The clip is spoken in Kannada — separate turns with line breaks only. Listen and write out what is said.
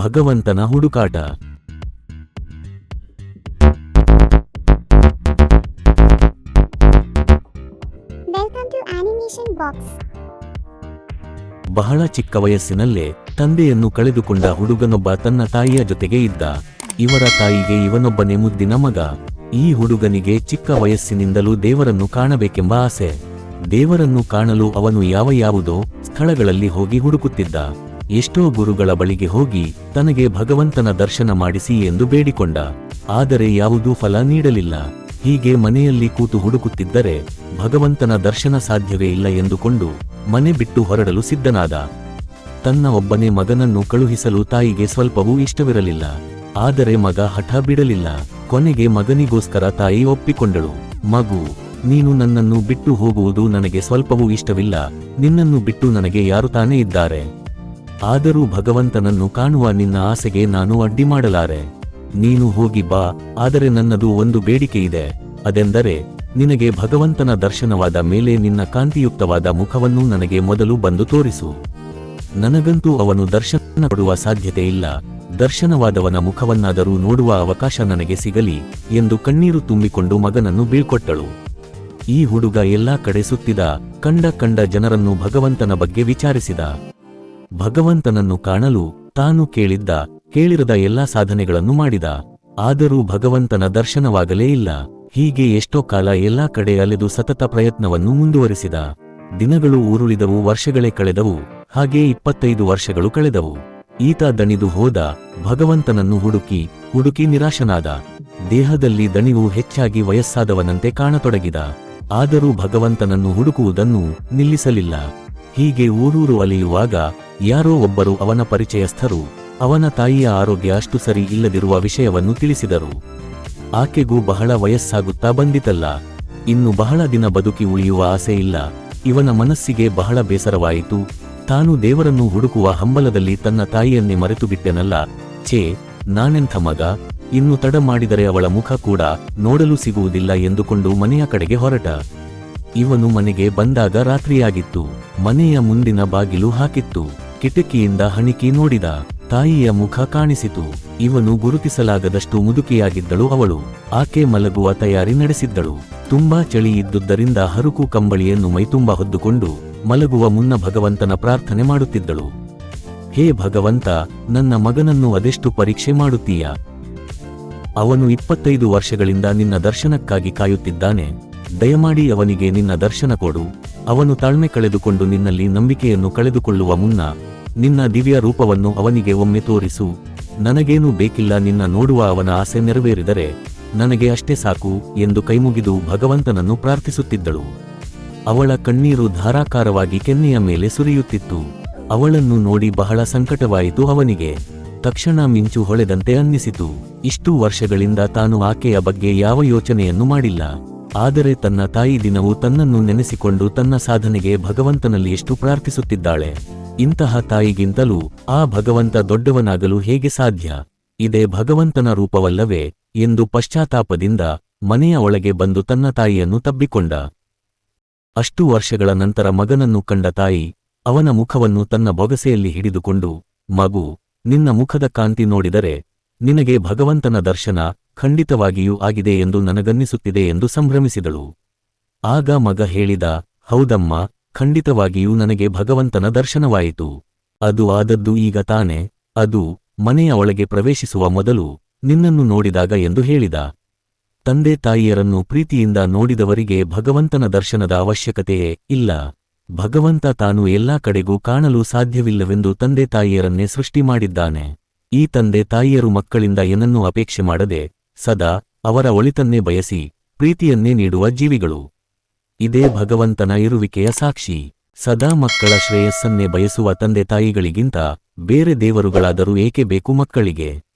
ಭಗವಂತನ ಹುಡುಕಾಟ. ಬಹಳ ಚಿಕ್ಕ ವಯಸ್ಸಿನಲ್ಲೇ ತಂದೆಯನ್ನು ಕಳೆದುಕೊಂಡ ಹುಡುಗನೊಬ್ಬ ತನ್ನ ತಾಯಿಯ ಜೊತೆಗೆ ಇದ್ದ. ಇವರ ತಾಯಿಗೆ ಇವನೊಬ್ಬನೇ ಮುದ್ದಿನ ಮಗ. ಈ ಹುಡುಗನಿಗೆ ಚಿಕ್ಕ ವಯಸ್ಸಿನಿಂದಲೂ ದೇವರನ್ನು ಕಾಣಬೇಕೆಂಬ ಆಸೆ. ದೇವರನ್ನು ಕಾಣಲು ಅವನು ಯಾವ ಯಾವುದೋ ಸ್ಥಳಗಳಲ್ಲಿ ಹೋಗಿ ಹುಡುಕುತ್ತಿದ್ದ. ಎಷ್ಟೋ ಗುರುಗಳ ಬಳಿಗೆ ಹೋಗಿ ತನಗೆ ಭಗವಂತನ ದರ್ಶನ ಮಾಡಿಸಿ ಎಂದು ಬೇಡಿಕೊಂಡ. ಆದರೆ ಯಾವುದೂ ಫಲ ನೀಡಲಿಲ್ಲ. ಹೀಗೆ ಮನೆಯಲ್ಲಿ ಕೂತು ಹುಡುಕುತ್ತಿದ್ದರೆ ಭಗವಂತನ ದರ್ಶನ ಸಾಧ್ಯವೇ ಇಲ್ಲ ಎಂದುಕೊಂಡು ಮನೆ ಬಿಟ್ಟು ಹೊರಡಲು ಸಿದ್ಧನಾದ. ತನ್ನ ಒಬ್ಬನೇ ಮಗನನ್ನು ಕಳುಹಿಸಲು ತಾಯಿಗೆ ಸ್ವಲ್ಪವೂ ಇಷ್ಟವಿರಲಿಲ್ಲ. ಆದರೆ ಮಗ ಹಠ ಬಿಡಲಿಲ್ಲ. ಕೊನೆಗೆ ಮಗನಿಗೋಸ್ಕರ ತಾಯಿ ಒಪ್ಪಿಕೊಂಡಳು. ಮಗು, ನೀನು ನನ್ನನ್ನು ಬಿಟ್ಟು ಹೋಗುವುದು ನನಗೆ ಸ್ವಲ್ಪವೂ ಇಷ್ಟವಿಲ್ಲ. ನಿನ್ನನ್ನು ಬಿಟ್ಟು ನನಗೆ ಯಾರು ತಾನೇ ಇದ್ದಾರೆ? ಆದರೂ ಭಗವಂತನನ್ನು ಕಾಣುವ ನಿನ್ನ ಆಸೆಗೆ ನಾನು ಅಡ್ಡಿ ಮಾಡಲಾರೆ. ನೀನು ಹೋಗಿ ಬಾ, ಆದರೆ ನನ್ನದು ಒಂದು ಬೇಡಿಕೆ ಇದೆ. ಅದೆಂದರೆ, ನಿನಗೆ ಭಗವಂತನ ದರ್ಶನವಾದ ಮೇಲೆ ನಿನ್ನ ಕಾಂತಿಯುಕ್ತವಾದ ಮುಖವನ್ನು ನನಗೆ ಮೊದಲು ಬಂದು ತೋರಿಸು. ನನಗಂತೂ ಅವನು ದರ್ಶನ ಕೊಡುವ ಸಾಧ್ಯತೆ ಇಲ್ಲ. ದರ್ಶನವಾದವನ ಮುಖವನ್ನಾದರೂ ನೋಡುವ ಅವಕಾಶ ನನಗೆ ಸಿಗಲಿ ಎಂದು ಕಣ್ಣೀರು ತುಂಬಿಕೊಂಡು ಮಗನನ್ನು ಬೀಳ್ಕೊಟ್ಟಳು. ಈ ಹುಡುಗ ಎಲ್ಲಾ ಕಡೆ ಸುತ್ತಿದ, ಕಂಡ ಕಂಡ ಜನರನ್ನು ಭಗವಂತನ ಬಗ್ಗೆ ವಿಚಾರಿಸಿದ. ಭಗವಂತನನ್ನು ಕಾಣಲು ತಾನು ಕೇಳಿದ್ದ, ಕೇಳಿರದ ಎಲ್ಲಾ ಸಾಧನೆಗಳನ್ನು ಮಾಡಿದ. ಆದರೂ ಭಗವಂತನ ದರ್ಶನವಾಗಲೇ ಇಲ್ಲ. ಹೀಗೆ ಎಷ್ಟೋ ಕಾಲ ಎಲ್ಲಾ ಕಡೆ ಅಲೆದು ಸತತ ಪ್ರಯತ್ನವನ್ನು ಮುಂದುವರಿಸಿದ. ದಿನಗಳು ಉರುಳಿದವು, ವರ್ಷಗಳೇ ಕಳೆದವು. ಹಾಗೇ ಇಪ್ಪತ್ತೈದು ವರ್ಷಗಳು ಕಳೆದವು. ಈತ ದಣಿದು ಹೋದ, ಭಗವಂತನನ್ನು ಹುಡುಕಿ ಹುಡುಕಿ ನಿರಾಶನಾದ. ದೇಹದಲ್ಲಿ ದಣಿವು ಹೆಚ್ಚಾಗಿ ವಯಸ್ಸಾದವನಂತೆ ಕಾಣತೊಡಗಿದ. ಆದರೂ ಭಗವಂತನನ್ನು ಹುಡುಕುವುದನ್ನು ನಿಲ್ಲಿಸಲಿಲ್ಲ. ಹೀಗೆ ಊರೂರು ಅಲಿಯುವಾಗ ಯಾರೋ ಒಬ್ಬರು ಅವನ ಪರಿಚಯಸ್ಥರು, ಅವನ ತಾಯಿಯ ಆರೋಗ್ಯ ಅಷ್ಟು ಸರಿ ಇಲ್ಲದಿರುವ ವಿಷಯವನ್ನು ತಿಳಿಸಿದರು. ಆಕೆಗೂ ಬಹಳ ವಯಸ್ಸಾಗುತ್ತಾ ಬಂದಿತಲ್ಲ. ಇನ್ನು ಬಹಳ ದಿನ ಬದುಕಿ ಉಳಿಯುವ ಆಸೆ ಇಲ್ಲ. ಇವನ ಮನಸ್ಸಿಗೆ ಬಹಳ ಬೇಸರವಾಯಿತು. ತಾನು ದೇವರನ್ನು ಹುಡುಕುವ ಹಂಬಲದಲ್ಲಿ ತನ್ನ ತಾಯಿಯನ್ನೇ ಮರೆತು ಬಿಟ್ಟೆನಲ್ಲ ಛೇ, ನಾನೆಂಥ ಮಗ? ಇನ್ನು ತಡ ಮಾಡಿದರೆ ಅವಳ ಮುಖ ಕೂಡ ನೋಡಲು ಸಿಗುವುದಿಲ್ಲ ಎಂದುಕೊಂಡು ಮನೆಯ ಕಡೆಗೆ ಹೊರಟ. ಇವನು ಮನೆಗೆ ಬಂದಾಗ ರಾತ್ರಿಯಾಗಿತ್ತು. ಮನೆಯ ಮುಂದಿನ ಬಾಗಿಲು ಹಾಕಿತ್ತು. ಕಿಟಕಿಯಿಂದ ಹಣಿಕಿ ನೋಡಿದ. ತಾಯಿಯ ಮುಖ ಕಾಣಿಸಿತು. ಇವನು ಗುರುತಿಸಲಾಗದಷ್ಟು ಮುದುಕಿಯಾಗಿದ್ದಳು ಅವಳು. ಆಕೆ ಮಲಗುವ ತಯಾರಿ ನಡೆಸಿದ್ದಳು. ತುಂಬಾ ಚಳಿ ಇದ್ದುದರಿಂದ ಹರುಕು ಕಂಬಳಿಯನ್ನು ಮೈತುಂಬ ಹೊದ್ದುಕೊಂಡು ಮಲಗುವ ಮುನ್ನ ಭಗವಂತನ ಪ್ರಾರ್ಥನೆ ಮಾಡುತ್ತಿದ್ದಳು. ಹೇ ಭಗವಂತ, ನನ್ನ ಮಗನನ್ನು ಅದೆಷ್ಟು ಪರೀಕ್ಷೆ ಮಾಡುತ್ತೀಯ? ಅವನು ಇಪ್ಪತ್ತೈದು ವರ್ಷಗಳಿಂದ ನಿನ್ನ ದರ್ಶನಕ್ಕಾಗಿ ಕಾಯುತ್ತಿದ್ದಾನೆ. ದಯಮಾಡಿ ಅವನಿಗೆ ನಿನ್ನ ದರ್ಶನ ಕೊಡು. ಅವನು ತಾಳ್ಮೆ ಕಳೆದುಕೊಂಡು ನಿನ್ನಲ್ಲಿ ನಂಬಿಕೆಯನ್ನು ಕಳೆದುಕೊಳ್ಳುವ ಮುನ್ನ ನಿನ್ನ ದಿವ್ಯ ರೂಪವನ್ನು ಅವನಿಗೆ ಒಮ್ಮೆ ತೋರಿಸು. ನನಗೇನೂ ಬೇಕಿಲ್ಲ ನಿನ್ನ ನೋಡುವ ಅವನ ಆಸೆ ನೆರವೇರಿದರೆ ನನಗೆ ಅಷ್ಟೇ ಸಾಕು ಎಂದು ಕೈಮುಗಿದು ಭಗವಂತನನ್ನು ಪ್ರಾರ್ಥಿಸುತ್ತಿದ್ದಳು. ಅವಳ ಕಣ್ಣೀರು ಧಾರಾಕಾರವಾಗಿ ಕೆನ್ನೆಯ ಮೇಲೆ ಸುರಿಯುತ್ತಿತ್ತು. ಅವಳನ್ನು ನೋಡಿ ಬಹಳ ಸಂಕಟವಾಯಿತು ಅವನಿಗೆ. ತಕ್ಷಣ ಮಿಂಚು ಹೊಳೆದಂತೆ ಅನ್ನಿಸಿತು. ಇಷ್ಟು ವರ್ಷಗಳಿಂದ ತಾನು ಆಕೆಯ ಬಗ್ಗೆ ಯಾವ ಯೋಚನೆಯನ್ನು ಮಾಡಿಲ್ಲ. ಆದರೆ ತನ್ನ ತಾಯಿ ದಿನವೂ ತನ್ನನ್ನು ನೆನೆಸಿಕೊಂಡು ತನ್ನ ಸಾಧನೆಗೆ ಭಗವಂತನಲ್ಲಿ ಎಷ್ಟು ಪ್ರಾರ್ಥಿಸುತ್ತಿದ್ದಾಳೆ. ಇಂತಹ ತಾಯಿಗಿಂತಲೂ ಆ ಭಗವಂತ ದೊಡ್ಡವನಾಗಲು ಹೇಗೆ ಸಾಧ್ಯ? ಇದೇ ಭಗವಂತನ ರೂಪವಲ್ಲವೇ ಎಂದು ಪಶ್ಚಾತ್ತಾಪದಿಂದ ಮನೆಯ ಒಳಗೆ ಬಂದು ತನ್ನ ತಾಯಿಯನ್ನು ತಬ್ಬಿಕೊಂಡ. ಅಷ್ಟು ವರ್ಷಗಳ ನಂತರ ಮಗನನ್ನು ಕಂಡ ತಾಯಿ ಅವನ ಮುಖವನ್ನು ತನ್ನ ಬೊಗಸೆಯಲ್ಲಿ ಹಿಡಿದುಕೊಂಡು, ಮಗು, ನಿನ್ನ ಮುಖದ ಕಾಂತಿ ನೋಡಿದರೆ ನಿನಗೆ ಭಗವಂತನ ದರ್ಶನ ಖಂಡಿತವಾಗಿಯೂ ಆಗಿದೆ ಎಂದು ನನಗನ್ನಿಸುತ್ತಿದೆ ಎಂದು ಸಂಭ್ರಮಿಸಿದಳು. ಆಗ ಮಗ ಹೇಳಿದ, ಹೌದಮ್ಮ, ಖಂಡಿತವಾಗಿಯೂ ನನಗೆ ಭಗವಂತನ ದರ್ಶನವಾಯಿತು. ಅದು ಆದದ್ದು ಈಗ ತಾನೆ, ಅದು ಮನೆಯ ಒಳಗೆ ಪ್ರವೇಶಿಸುವ ಮೊದಲು ನಿನ್ನನ್ನು ನೋಡಿದಾಗ ಎಂದು ಹೇಳಿದ. ತಂದೆ ತಾಯಿಯರನ್ನು ಪ್ರೀತಿಯಿಂದ ನೋಡಿದವರಿಗೆ ಭಗವಂತನ ದರ್ಶನದ ಅವಶ್ಯಕತೆಯೇ ಇಲ್ಲ. ಭಗವಂತ ತಾನು ಎಲ್ಲಾ ಕಡೆಗೂ ಕಾಣಲು ಸಾಧ್ಯವಿಲ್ಲವೆಂದು ತಂದೆ ತಾಯಿಯರನ್ನೇ ಸೃಷ್ಟಿ ಮಾಡಿದ್ದಾನೆ. ಈ ತಂದೆ ತಾಯಿಯರು ಮಕ್ಕಳಿಂದ ಏನನ್ನೂ ಅಪೇಕ್ಷೆ ಮಾಡದೆ ಸದಾ ಅವರ ಒಳಿತನ್ನೇ ಬಯಸಿ ಪ್ರೀತಿಯನ್ನೇ ನೀಡುವ ಜೀವಿಗಳು. ಇದೇ ಭಗವಂತನ ಇರುವಿಕೆಯ ಸಾಕ್ಷಿ. ಸದಾ ಮಕ್ಕಳ ಶ್ರೇಯಸ್ಸನ್ನೇ ಬಯಸುವ ತಂದೆ ತಾಯಿಗಳಿಗಿಂತ ಬೇರೆ ದೇವರುಗಳಾದರೂ ಏಕೆ ಬೇಕು ಮಕ್ಕಳಿಗೆ?